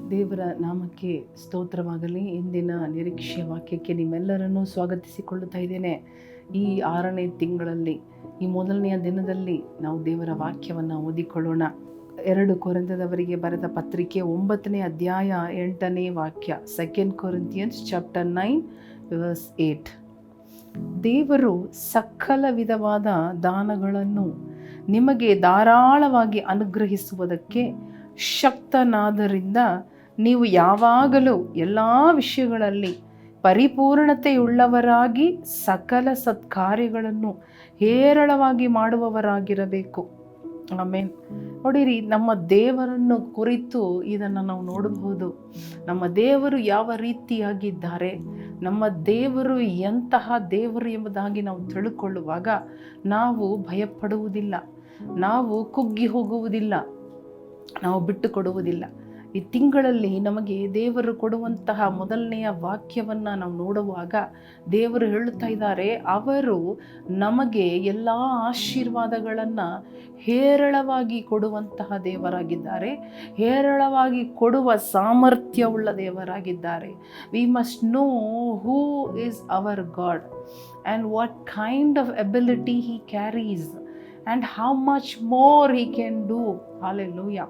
ದೇವರ ನಾಮಕ್ಕೆ ಸ್ತೋತ್ರವಾಗಲಿ. ಇಂದಿನ ನಿರೀಕ್ಷೆಯ ವಾಕ್ಯಕ್ಕೆ ನಿಮ್ಮೆಲ್ಲರನ್ನೂ ಸ್ವಾಗತಿಸಿಕೊಳ್ಳುತ್ತಾ ಇದ್ದೇನೆ. ಈ ಆರನೇ ತಿಂಗಳಲ್ಲಿ, ಈ ಮೊದಲನೆಯ ದಿನದಲ್ಲಿ ನಾವು ದೇವರ ವಾಕ್ಯವನ್ನು ಓದಿಕೊಳ್ಳೋಣ. ಎರಡು ಕೊರಂತದವರಿಗೆ ಬರೆದ ಪತ್ರಿಕೆ ಒಂಬತ್ತನೇ ಅಧ್ಯಾಯ ಎಂಟನೇ ವಾಕ್ಯ second Corinthians chapter nine verse eight ದೇವರು ಸಕಲ ವಿಧವಾದ ದಾನಗಳನ್ನು ನಿಮಗೆ ಧಾರಾಳವಾಗಿ ಅನುಗ್ರಹಿಸುವುದಕ್ಕೆ ಶಕ್ತನಾದರಿಂದ ನೀವು ಯಾವಾಗಲೂ ಎಲ್ಲ ವಿಷಯಗಳಲ್ಲಿ ಪರಿಪೂರ್ಣತೆಯುಳ್ಳವರಾಗಿ ಸಕಲ ಸತ್ಕಾರ್ಯಗಳನ್ನು ಹೇರಳವಾಗಿ ಮಾಡುವವರಾಗಿರಬೇಕು. ಆಮೇಲೆ ನೋಡಿರಿ, ನಮ್ಮ ದೇವರನ್ನು ಕುರಿತು ಇದನ್ನು ನಾವು ನೋಡಬಹುದು. ನಮ್ಮ ದೇವರು ಯಾವ ರೀತಿಯಾಗಿದ್ದಾರೆ, ನಮ್ಮ ದೇವರು ಎಂತಹ ದೇವರು ಎಂಬುದಾಗಿ ನಾವು ತಿಳ್ಕೊಳ್ಳುವಾಗ ನಾವು ಭಯಪಡುವುದಿಲ್ಲ. ನಾವು ಕುಗ್ಗಿ ಹೋಗುವುದಿಲ್ಲ. ನಾವು ಬಿಟ್ಟು ಕೊಡುವುದಿಲ್ಲ. ಈ ತಿಂಗಳಲ್ಲಿ ನಮಗೆ ದೇವರು ಕೊಡುವಂತಹ ಮೊದಲನೆಯ ವಾಕ್ಯವನ್ನು ನಾವು ನೋಡುವಾಗ ದೇವರು ಹೇಳುತ್ತಾ ಇದ್ದಾರೆ, ಅವರು ನಮಗೆ ಎಲ್ಲ ಆಶೀರ್ವಾದಗಳನ್ನು ಹೇರಳವಾಗಿ ಕೊಡುವಂತಹ ದೇವರಾಗಿದ್ದಾರೆ, ಹೇರಳವಾಗಿ ಕೊಡುವ ಸಾಮರ್ಥ್ಯವುಳ್ಳ ದೇವರಾಗಿದ್ದಾರೆ. We must know who is our God and what kind of ability he carries and how much more he can do hallelujah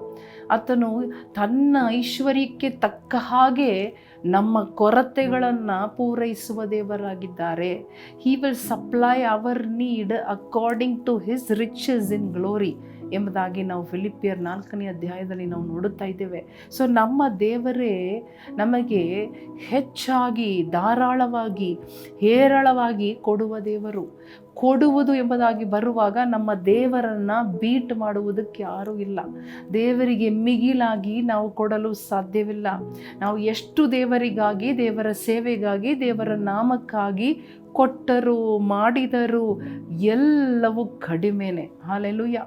ಆತನು ತನ್ನ ಐಶ್ವರ್ಯಕ್ಕೆ ತಕ್ಕ ಹಾಗೆ ನಮ್ಮ ಕೊರತೆಗಳನ್ನು ಪೂರೈಸುವ ದೇವರಾಗಿದ್ದಾರೆ. He will supply our need according to his riches in glory ಎಂಬುದಾಗಿ ನಾವು ಫಿಲಿಪಿಯರ್ ನಾಲ್ಕನೇ ಅಧ್ಯಾಯದಲ್ಲಿ ನಾವು ನೋಡುತ್ತಾ ಇದ್ದೇವೆ. ಸೊ ನಮ್ಮ ದೇವರೇ ನಮಗೆ ಹೆಚ್ಚಾಗಿ ಧಾರಾಳವಾಗಿ ಹೇರಳವಾಗಿ ಕೊಡುವ ದೇವರು. ಕೊಡುವುದು ಎಂಬುದಾಗಿ ಬರುವಾಗ ನಮ್ಮ ದೇವರನ್ನು ಬೀಟ್ ಮಾಡುವುದಕ್ಕೆ ಯಾರೂ ಇಲ್ಲ. ದೇವರಿಗೆ ಮಿಗಿಲಾಗಿ ನಾವು ಕೊಡಲು ಸಾಧ್ಯವಿಲ್ಲ. ನಾವು ಎಷ್ಟು ದೇವರಿಗಾಗಿ, ದೇವರ ಸೇವೆಗಾಗಿ, ದೇವರ ನಾಮಕ್ಕಾಗಿ ಕೊಟ್ಟರು, ಮಾಡಿದರು, ಎಲ್ಲವೂ ಕಡಿಮೆನೆ. ಹಾಲೆಲುಯ್ಯ.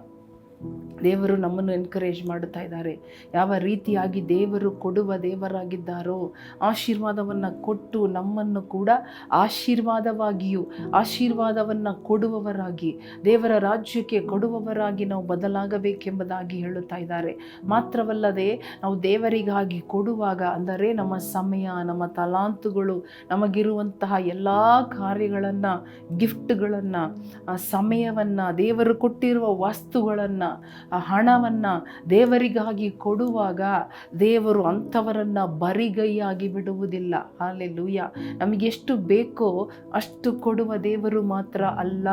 ದೇವರು ನಮ್ಮನ್ನು ಎನ್ಕರೇಜ್ ಮಾಡುತ್ತಾ ಇದ್ದಾರೆ. ಯಾವ ರೀತಿಯಾಗಿ ದೇವರು ಕೊಡುವ ದೇವರಾಗಿದ್ದಾರೋ, ಆಶೀರ್ವಾದವನ್ನು ಕೊಟ್ಟು ನಮ್ಮನ್ನು ಕೂಡ ಆಶೀರ್ವಾದವಾಗಿಯೂ, ಆಶೀರ್ವಾದವನ್ನು ಕೊಡುವವರಾಗಿ, ದೇವರ ರಾಜ್ಯಕ್ಕೆ ಕೊಡುವವರಾಗಿ ನಾವು ಬದಲಾಗಬೇಕೆಂಬುದಾಗಿ ಹೇಳುತ್ತಾ ಇದ್ದಾರೆ. ಮಾತ್ರವಲ್ಲದೆ ನಾವು ದೇವರಿಗಾಗಿ ಕೊಡುವಾಗ ಅಂದರೆ ನಮ್ಮ ಸಮಯ, ನಮ್ಮ ತಲಾಂತುಗಳು, ನಮಗಿರುವಂತಹ ಎಲ್ಲ ಕಾರ್ಯಗಳನ್ನು ಗಿಫ್ಟ್ಗಳನ್ನು ಸಮಯವನ್ನು, ದೇವರು ಕೊಟ್ಟಿರುವ ವಸ್ತುಗಳನ್ನು ಆ ಹಣವನ್ನು ದೇವರಿಗಾಗಿ ಕೊಡುವಾಗ ದೇವರು ಅಂಥವರನ್ನು ಬರಿಗೈಯಾಗಿ ಬಿಡುವುದಿಲ್ಲ. ಅಲ್ಲೆಲ್ಲೂಯ್ಯ ನಮಗೆಷ್ಟು ಬೇಕೋ ಅಷ್ಟು ಕೊಡುವ ದೇವರು ಮಾತ್ರ ಅಲ್ಲ.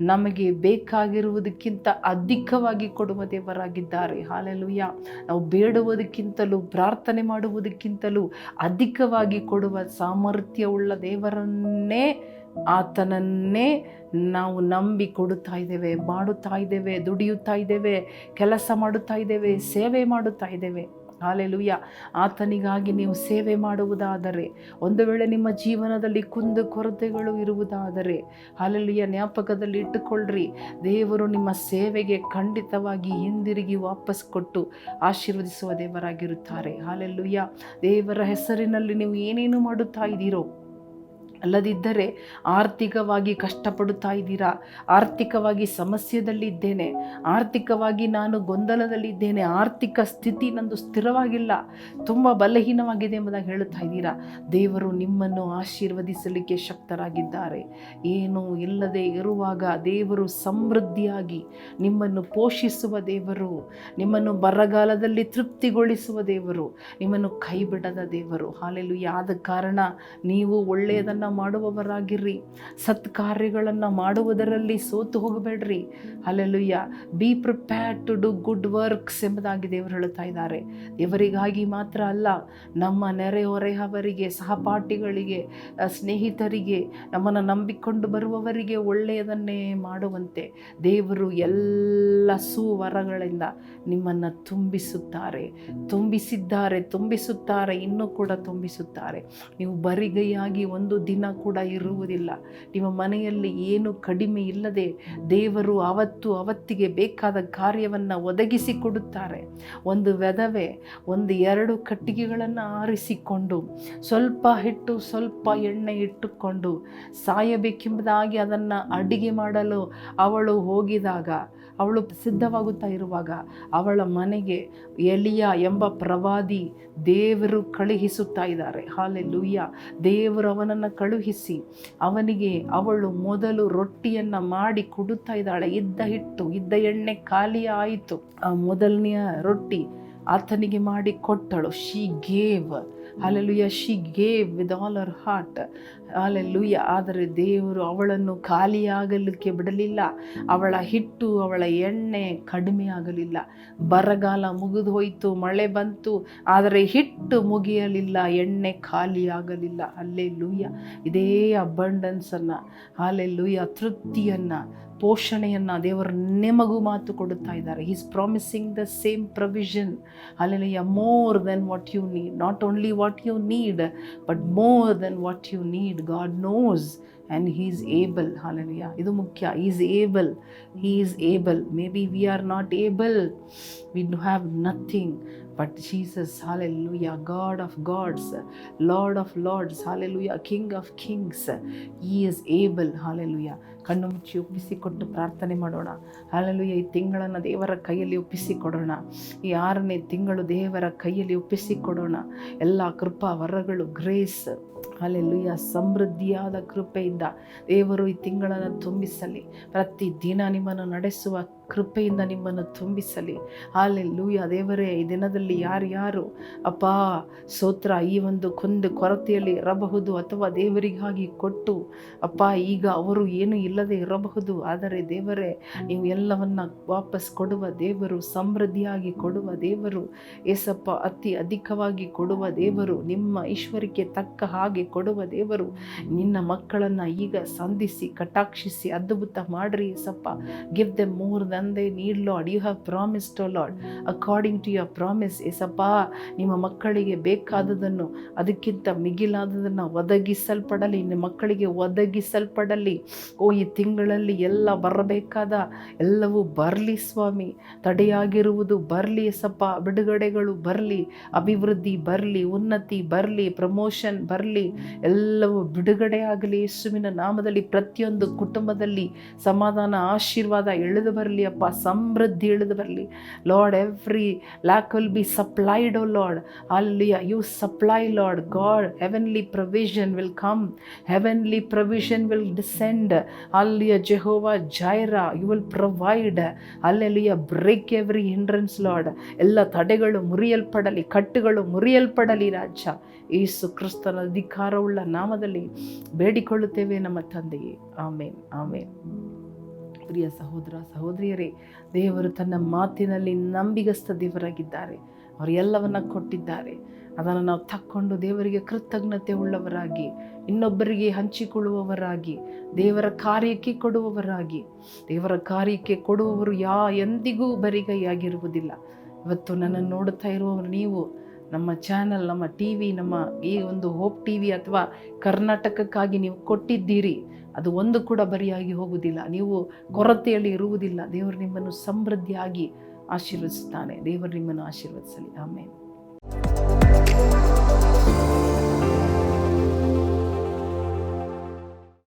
ನಮಗೆ ಬೇಕಾಗಿರುವುದಕ್ಕಿಂತ ಅಧಿಕವಾಗಿ ಕೊಡುವ ದೇವರಾಗಿದ್ದಾರೆ. ಹಾಲೆಲುಯ್ಯ ನಾವು ಬೇಡುವುದಕ್ಕಿಂತಲೂ, ಪ್ರಾರ್ಥನೆ ಮಾಡುವುದಕ್ಕಿಂತಲೂ ಅಧಿಕವಾಗಿ ಕೊಡುವ ಸಾಮರ್ಥ್ಯವುಳ್ಳ ದೇವರನ್ನೇ ಆತನನ್ನೇ ನಾವು ನಂಬಿ ಕೊಡುತ್ತಾ ಇದ್ದೇವೆ, ಮಾಡುತ್ತಾ ಇದ್ದೇವೆ, ದುಡಿಯುತ್ತಾ ಇದ್ದೇವೆ, ಕೆಲಸ ಮಾಡುತ್ತಾ ಇದ್ದೇವೆ, ಸೇವೆ ಮಾಡುತ್ತಾ ಇದ್ದೇವೆ. ಹಾಲೆಲುಯ್ಯ ಆತನಿಗಾಗಿ ನೀವು ಸೇವೆ ಮಾಡುವುದಾದರೆ, ಒಂದು ವೇಳೆ ನಿಮ್ಮ ಜೀವನದಲ್ಲಿ ಕುಂದು ಕೊರತೆಗಳು ಇರುವುದಾದರೆ ಹಾಲೆಲುಯ್ಯ ಜ್ಞಾಪಕದಲ್ಲಿ ಇಟ್ಟುಕೊಳ್ಳ್ರಿ. ದೇವರು ನಿಮ್ಮ ಸೇವೆಗೆ ಖಂಡಿತವಾಗಿ ಹಿಂದಿರುಗಿ ವಾಪಸ್ ಕೊಟ್ಟು ಆಶೀರ್ವದಿಸುವ ದೇವರಾಗಿರುತ್ತಾರೆ. ಹಾಲೆಲುಯ್ಯ ದೇವರ ಹೆಸರಿನಲ್ಲಿ ನೀವು ಏನೇನು ಮಾಡುತ್ತಾ ಇದ್ದೀರೋ ಅಲ್ಲದಿದ್ದರೆ ಆರ್ಥಿಕವಾಗಿ ಕಷ್ಟಪಡುತ್ತಾ ಇದ್ದೀರಾ? ಆರ್ಥಿಕವಾಗಿ ಸಮಸ್ಯೆದಲ್ಲಿದ್ದೇನೆ. ಆರ್ಥಿಕವಾಗಿ ನಾನು ಗೊಂದಲದಲ್ಲಿದ್ದೇನೆ. ಆರ್ಥಿಕ ಸ್ಥಿತಿ ನಂದು ಸ್ಥಿರವಾಗಿಲ್ಲ. ತುಂಬ ಬಲಹೀನವಾಗಿದೆ ಎಂಬುದಾಗಿ ಹೇಳುತ್ತಾ ಇದ್ದೀರಾ? ದೇವರು ನಿಮ್ಮನ್ನು ಆಶೀರ್ವದಿಸಲಿಕ್ಕೆ ಶಕ್ತರಾಗಿದ್ದಾರೆ. ಏನೂ ಇಲ್ಲದೆ ಇರುವಾಗ ದೇವರು ಸಮೃದ್ಧಿಯಾಗಿ ನಿಮ್ಮನ್ನು ಪೋಷಿಸುವ ದೇವರು, ನಿಮ್ಮನ್ನು ಬರಗಾಲದಲ್ಲಿ ತೃಪ್ತಿಗೊಳಿಸುವ ದೇವರು, ನಿಮ್ಮನ್ನು ಕೈ ಬಿಡದ ದೇವರು. ಹಾಲೆಲು ಯಾದ ಕಾರಣ ನೀವು ಒಳ್ಳೆಯದನ್ನು ಮಾಡುವವರಾಗಿರ್ರಿ. ಸತ್ಕಾರ್ಯಗಳನ್ನು ಮಾಡುವುದರಲ್ಲಿ ಸೋತು ಹೋಗಬೇಡ್ರಿ. Alleluia be prepare to do good works ಎಂಬುದಾಗಿ ದೇವರು ಹೇಳ್ತಾ ಇದ್ದಾರೆ. ಇವರಿಗಾಗಿ ಮಾತ್ರ ಅಲ್ಲ, ನಮ್ಮ ನೆರೆಹೊರೆಯವರಿಗೆ, ಸಹಪಾಠಿಗಳಿಗೆ ಸ್ನೇಹಿತರಿಗೆ, ನಮ್ಮನ್ನು ನಂಬಿಕೊಂಡು ಬರುವವರಿಗೆ ಒಳ್ಳೆಯದನ್ನೇ ಮಾಡುವಂತೆ ದೇವರು ಎಲ್ಲ ಸುವರಗಳಿಂದ ನಿಮ್ಮನ್ನು ತುಂಬಿಸುತ್ತಾರೆ. ತುಂಬಿಸಿದ್ದಾರೆ, ತುಂಬಿಸುತ್ತಾರೆ, ಇನ್ನೂ ಕೂಡ ತುಂಬಿಸುತ್ತಾರೆ. ನೀವು ಬರಿಗೈಯಾಗಿ ಒಂದು ದಿನ ಕೂಡ ಇರುವುದಿಲ್ಲ. ನಿಮ್ಮ ಮನೆಯಲ್ಲಿ ಏನು ಕಡಿಮೆ ಇಲ್ಲದೆ ದೇವರು ಅವತ್ತು ಅವತ್ತಿಗೆ ಬೇಕಾದ ಕಾರ್ಯವನ್ನು ಒದಗಿಸಿಕೊಡುತ್ತಾರೆ ಒಂದು ವೆದವೆ ಒಂದು ಎರಡು ಕಟ್ಟಿಗೆಗಳನ್ನು ಆರಿಸಿಕೊಂಡು, ಸ್ವಲ್ಪ ಹಿಟ್ಟು, ಸ್ವಲ್ಪ ಎಣ್ಣೆ ಇಟ್ಟುಕೊಂಡು ಸಾಯಬೇಕೆಂಬುದಾಗಿ ಅದನ್ನು ಅಡಿಗೆ ಮಾಡಲು ಅವಳು ಹೋಗಿದಾಗ ಅವಳು ಸಿದ್ಧವಾಗುತ್ತಾ ಇರುವಾಗ ಅವಳ ಮನೆಗೆ ಎಲಿಯ ಎಂಬ ಪ್ರವಾದಿ ದೇವರು ಕಳುಹಿಸುತ್ತಾ ಇದ್ದಾರೆ. ಹಾಲೆ ಲೂಯ್ಯ ದೇವರು ಅವನನ್ನು ಕಳುಹಿಸಿ ಅವನಿಗೆ ಅವಳು ಮೊದಲು ರೊಟ್ಟಿಯನ್ನು ಮಾಡಿ ಕೊಡುತ್ತಾ ಇದ್ದಾಳೆ. ಇದ್ದ ಹಿಟ್ಟು, ಇದ್ದ ಎಣ್ಣೆ ಖಾಲಿ ಆಯಿತು. ಆ ಮೊದಲನೆಯ ರೊಟ್ಟಿ ಆತನಿಗೆ ಮಾಡಿ ಕೊಟ್ಟಳು. She gave alleluia she gave with all our heart alleluia ಆದರೆ ದೇವರು ಅವಳನ್ನು ಖಾಲಿಯಾಗಲಿಕ್ಕೆ ಬಿಡಲಿಲ್ಲ. ಅವಳ ಹಿಟ್ಟು, ಅವಳ ಎಣ್ಣೆ ಕಡಿಮೆ ಆಗಲಿಲ್ಲ ಬರಗಾಲ ಮುಗಿದು ಹೋಯಿತು ಮಳೆ ಬಂತು. ಆದರೆ ಹಿಟ್ಟು ಮುಗಿಯಲಿಲ್ಲ, ಎಣ್ಣೆ ಖಾಲಿಯಾಗಲಿಲ್ಲ. ಅಲ್ಲೇ ಲೂಯ್ಯ ಇದೇ ಅಬಂಡನ್ಸನ್ನು ಅಲ್ಲೇ ಲೂಯ್ಯ ತೃಪ್ತಿಯನ್ನು, ಪೋಷಣೆಯನ್ನು ದೇವರು ನಿಮಗೂ ಮಾತು ಕೊಡುತ್ತಾ ಇದ್ದಾರೆ. Is promising the same provision alleluia more than what you need not only what you need but more than what you need God knows and he is able hallelujah ಇದು ಮುಖ್ಯ. Is able he is able maybe we are not able we do have nothing but Jesus hallelujah God of gods Lord of lords hallelujah King of kings he is able hallelujah ಕಣ್ಣು ಮುಚ್ಚಿ ಒಪ್ಪಿಸಿಕೊಟ್ಟು ಪ್ರಾರ್ಥನೆ ಮಾಡೋಣ. Hallelujah ಈ ತಿಂಗಳನ್ನು ದೇವರ ಕೈಯಲ್ಲಿ ಒಪ್ಪಿಸಿಕೊಡೋಣ. ಈ ಆರನೇ ತಿಂಗಳು ದೇವರ ಕೈಯಲ್ಲಿ ಒಪ್ಪಿಸಿಕೊಡೋಣ. ಎಲ್ಲ ಕೃಪಾ ವರಗಳು ಗ್ರೇಸ್ ಹಾಲೆಲ್ಲೂಯ ಸಮೃದ್ಧಿಯಾದ ಕೃಪೆಯಿಂದ ದೇವರು ಈ ತಿಂಗಳನ್ನು ತುಂಬಿಸಲಿ. ಪ್ರತಿ ದಿನ ನಿಮ್ಮನ್ನು ನಡೆಸುವ ಕೃಪೆಯಿಂದ ನಿಮ್ಮನ್ನು ತುಂಬಿಸಲಿ. ಅಲ್ಲೆಲ್ಲೂಯ್ಯ ದೇವರೇ, ಈ ದಿನದಲ್ಲಿ ಯಾರ್ಯಾರು, ಅಪ್ಪ, ಸೋತ್ರ, ಈ ಒಂದು ಕೊಂದು ಕೊರತೆಯಲ್ಲಿ ಇರಬಹುದು ಅಥವಾ ದೇವರಿಗಾಗಿ ಕೊಟ್ಟು, ಅಪ್ಪ, ಈಗ ಅವರು ಏನು ಇಲ್ಲದೆ ಇರಬಹುದು, ಆದರೆ ದೇವರೇ, ನೀವು ಎಲ್ಲವನ್ನ ವಾಪಸ್ ಕೊಡುವ ದೇವರು, ಸಮೃದ್ಧಿಯಾಗಿ ಕೊಡುವ ದೇವರು, ಏಸಪ್ಪ, ಅತಿ ಅಧಿಕವಾಗಿ ಕೊಡುವ ದೇವರು, ನಿಮ್ಮ ಈಶ್ವರಕ್ಕೆ ತಕ್ಕ ಹಾಗೆ ಕೊಡುವ ದೇವರು, ನಿನ್ನ ಮಕ್ಕಳನ್ನು ಈಗ ಸಂಧಿಸಿ, ಕಟಾಕ್ಷಿಸಿ, ಅದ್ಭುತ ಮಾಡ್ರಿ, Yesappa. Give them more than they need Lord you have promised to Lord. According to your promise Yesappa, ನಿಮ್ಮ ಮಕ್ಕಳಿಗೆ ಬೇಕಾದದನ್ನು, ಅದಕ್ಕಿಂತ ಮಿಗಿಲಾದದನ್ನು ಒದಗಿಸಲ್ಪಡಲಿ ನಿಮ್ಮ ಮಕ್ಕಳಿಗೆ ಒದಗಿಸಲ್ಪಡಲಿ. ಓ, ಈ ತಿಂಗಳಲ್ಲಿ ಎಲ್ಲ ಬರಬೇಕಾದ ಎಲ್ಲವೂ ಬರಲಿ ಸ್ವಾಮಿ. ತಡೆಯಾಗಿರುವುದು ಬರಲಿ ಎಸಪ್ಪ ಬಿಡುಗಡೆಗಳು ಬರಲಿ, ಅಭಿವೃದ್ಧಿ ಬರಲಿ, ಉನ್ನತಿ ಬರಲಿ ಪ್ರಮೋಷನ್ ಬರಲಿ. ಎಲ್ಲವೂ ಬಿಡುಗಡೆ ಆಗಲಿ. ಯೇಸುವಿನ ನಾಮದಲ್ಲಿ ಪ್ರತಿಯೊಂದು ಕುಟುಂಬದಲ್ಲಿ ಸಮಾಧಾನ, ಆಶೀರ್ವಾದ ಎಳೆದು ಬರಲಿ ಅಪ್ಪ, ಸಮೃದ್ಧಿ ಇಳಿದು ಬರಲಿ. Lord every lack will be supplied O Lord ಅಲ್ಲಿ you supply Lord God heavenly provision will come heavenly provision will descend alleluia Jehovah Jireh you will provide alleluia break every hindrance Lord ಎಲ್ಲ ತಡೆಗಳು ಮುರಿಯಲ್ಪಡಲಿ, ಕಟ್ಟುಗಳು ಮುರಿಯಲ್ಪಡಲಿ ರಾಜ್ಯ. ಯೇಸು ಕ್ರಿಸ್ತನ ಅಧಿಕಾರವುಳ್ಳ ನಾಮದಲ್ಲಿ ಬೇಡಿಕೊಳ್ಳುತ್ತೇವೆ ನಮ್ಮ ತಂದೆಯೇ. ಆಮೇನ್. ಆಮೇನ್. ಪ್ರಿಯ ಸಹೋದರ, ಸಹೋದರಿಯರೇ, ದೇವರು ತನ್ನ ಮಾತಿನಲ್ಲಿ ನಂಬಿಗಸ್ತ ದೇವರಾಗಿದ್ದಾರೆ. ಅವರು ಎಲ್ಲವನ್ನ ಕೊಟ್ಟಿದ್ದಾರೆ. ಅದನ್ನು ನಾವು ತಕ್ಕೊಂಡು ದೇವರಿಗೆ ಕೃತಜ್ಞತೆ ಉಳ್ಳವರಾಗಿ, ಇನ್ನೊಬ್ಬರಿಗೆ ಹಂಚಿಕೊಳ್ಳುವವರಾಗಿ, ದೇವರ ಕಾರ್ಯಕ್ಕೆ ಕೊಡುವವರಾಗಿ, ದೇವರ ಕಾರ್ಯಕ್ಕೆ ಕೊಡುವವರು ಯಾ ಎಂದಿಗೂ ಬರಿಗೈಯಾಗಿರುವುದಿಲ್ಲ. ಇವತ್ತು ನನ್ನನ್ನು ನೋಡುತ್ತಾ ಇರುವವರು ನೀವು, ನಮ್ಮ ಚಾನಲ್, ನಮ್ಮ ಟಿ ವಿ ನಮ್ಮ ಈ ಒಂದು ಹೋಪ್ ಟಿ ವಿ ಅಥವಾ ಕರ್ನಾಟಕಕ್ಕಾಗಿ ನೀವು ಕೊಟ್ಟಿದ್ದೀರಿ. ಅದು ಒಂದು ಕೂಡ ಬರಿಯಾಗಿ ಹೋಗುವುದಿಲ್ಲ. ನೀವು ಕೊರತೆಯಲ್ಲಿ ಇರುವುದಿಲ್ಲ. ದೇವರು ನಿಮ್ಮನ್ನು ಸಮೃದ್ಧಿಯಾಗಿ ಆಶೀರ್ವದಿಸುತ್ತಾನೆ. ದೇವರು ನಿಮ್ಮನ್ನು ಆಶೀರ್ವದಿಸಲಿ. ಆಮೇಲೆ